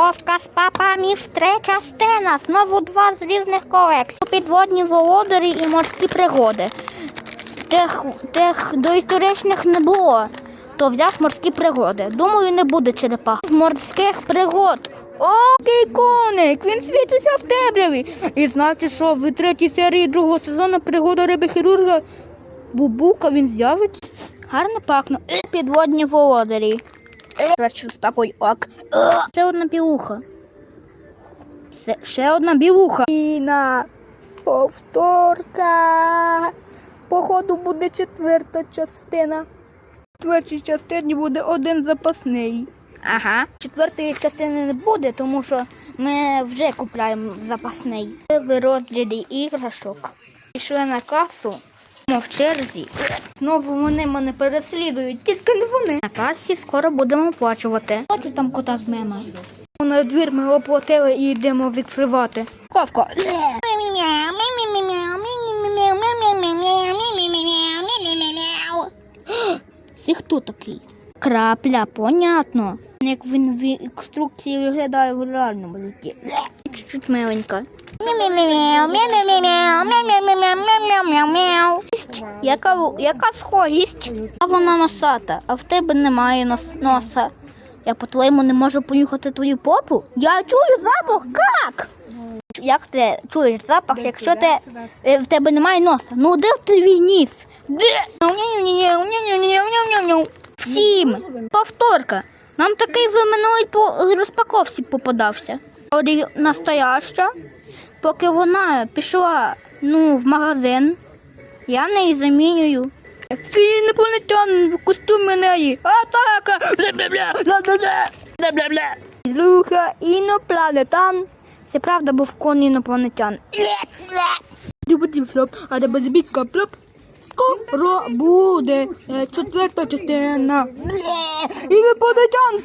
Розпаковка з папами в три частина. Знову два з різних колекцій. Підводні володарі і морські пригоди. Тих, тих доісторичних не було, то взяв морські пригоди. Думаю, не буде черепах. Морських пригод. О, який коник! Він світиться в темряві. І значить, що в третій серії другого сезону пригода риби хірурга Бубука він з'явиться. Гарно пахне. Підводні володарі. Першу з такою ок. Ще одна білуха. Це ще одна білуха. Іна. Повторка. Походу буде четверта частина. В четвертій частині буде один запасний. Ага. Четвертої частини не буде, тому що ми вже купляємо запасний. В розділі іграшок. Пішли на касу. Ми в черзі. Знову вони мене переслідують, тільки не вони. На касі скоро будемо оплачувати. Хочу там кота з мема. На двір ми оплатили і йдемо відкривати. Ковко. Це хто такий? Крапля, понятно. Як він в інструкції виглядає в реальному житті. Чуть-чуть миленька. Яка, яка схожість? А вона носата, а в тебе немає нос, носа. Я по-твоєму не можу понюхати твою попу? Я чую запах, як? Як ти чуєш запах, якщо ти, е, в тебе немає носа? Ну де твій ніс? Де? Всім. Повторка. Нам такий в минулій по розпаковці попадався. Настояща. Поки вона пішла ну, в магазин, я неї замінюю. Це інопланетян в костюмі неї. Атака! Бля-бля-бля! Люха інопланетян. Це правда був кон інопланетян. Скоро буде е, четверта частина. Інопланетян.